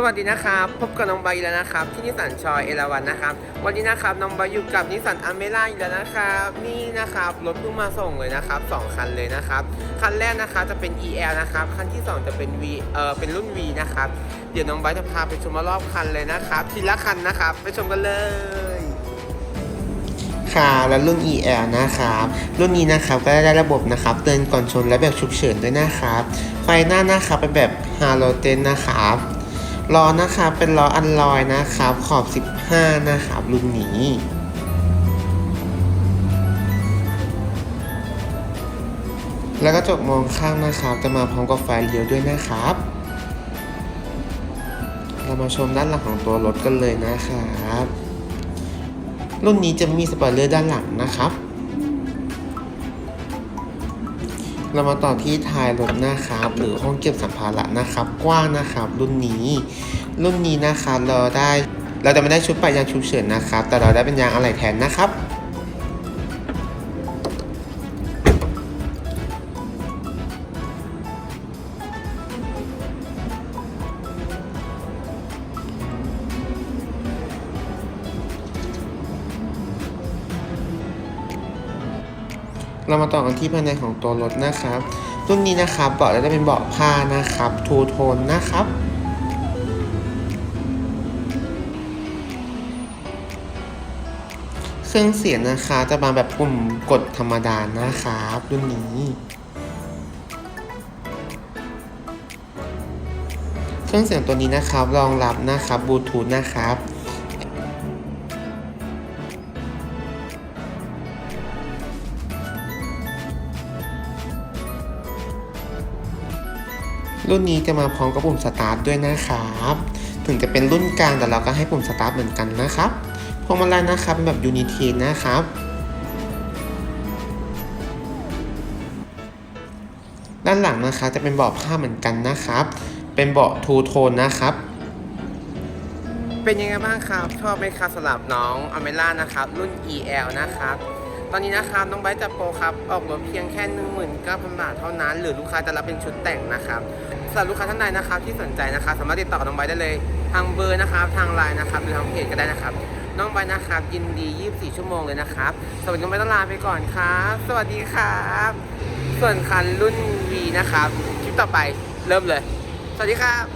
สวัสดีนะครับ พบกับน้องใบอีกแล้วนะครับ ที่นิสสันชอยเอราวันนะครับ วันนี้นะครับน้องใบอยู่กับนิสสันอเมร่าอีกแล้วนะครับ นี่นะครับรถเพิ่งมาส่งเลยนะครับสองคันเลยนะครับ คันแรกนะคะจะเป็น EL นะครับ คันที่ 2 จะเป็น V เอ่อเป็นรุ่น V นะครับ เดี๋ยวน้องใบจะพาไปชมรอบคันเลยนะครับ ทีละคันนะครับ ไปชมกันเลยค่ะและรุ่น EL นะครับ รุ่นนี้นะครับก็ได้ระบบนะครับเตือนก่อนชนและแบบฉุกเฉินด้วยนะครับ ไฟหน้านะครับเป็นแบบฮาโลเจนนะครับ ล้อนะครับเป็นล้ออันลอยนะครับ ขอบ 15 นะครับรุ่นนี้แล้วก็จกมองข้างนะครับ จะมาพร้อมกับไฟเลี้ยวด้วยนะครับ เรามาชมด้านหลังของตัวรถกันเลยนะครับ รุ่นนี้จะมีสปอยเลอร์ด้านหลังนะครับ เรามาต่อที่ท้ายรถนะครับ หรือห้องเก็บสัมภาระนะครับ กว้างนะครับ รุ่นนี้ รุ่นนี้นะครับเราได้ เราจะไม่ได้ชุดปะยางฉุกเฉินนะครับ แต่เราได้เป็นยางอะไหล่แทนนะครับ เรามาต่อกันที่ภายในของตัวรถนะครับรุ่นนี้นะครับเบาะจะเป็นเบาะผ้านะครับทูโทนนะครับเครื่องเสียงนะคะ จะมาแบบปุ่มกดธรรมดานะครับรุ่นนี้ เครื่องเสียงตัวนี้นะครับรองรับนะครับบลูทูธนะครับ รุ่นนี้จะมาพร้อมกับปุ่มสตาร์ทด้วยนะครับ ถึงจะเป็นรุ่นกลางแต่เราก็ให้ปุ่มสตาร์ทเหมือนกันนะครับพวงมาลัยนะครับแบบยูนิทีนะครับ ด้านหลังนะคะจะเป็นเบาะผ้าเหมือนกันนะครับ เป็นเบาะทูโทนนะครับเป็นยังไงบ้างครับ ชอบไหมครับสำหรับน้องอเมล่านะครับ รุ่น EL นะครับ ตอนนี้นะครับน้องไบจับโปรครับออกรถเพียงแค่19,000บาทเท่านั้น หรือลูกค้าจะรับเป็นชุดแต่งนะครับสำหรับลูกค้าท่านใดนะครับที่สนใจนะครับสามารถติดต่อน้องไบได้เลย ทางเบอร์นะครับทางไลน์นะครับหรือทางเพจก็ได้นะครับ น้องไบนะครับยินดี 24 ชั่วโมงเลยนะครับสวัสดีน้องไบต้องลาไปก่อนครับสวัสดีครับ ส่วนคันรุ่น V นะครับคลิปต่อไปเริ่มเลย สวัสดีครับ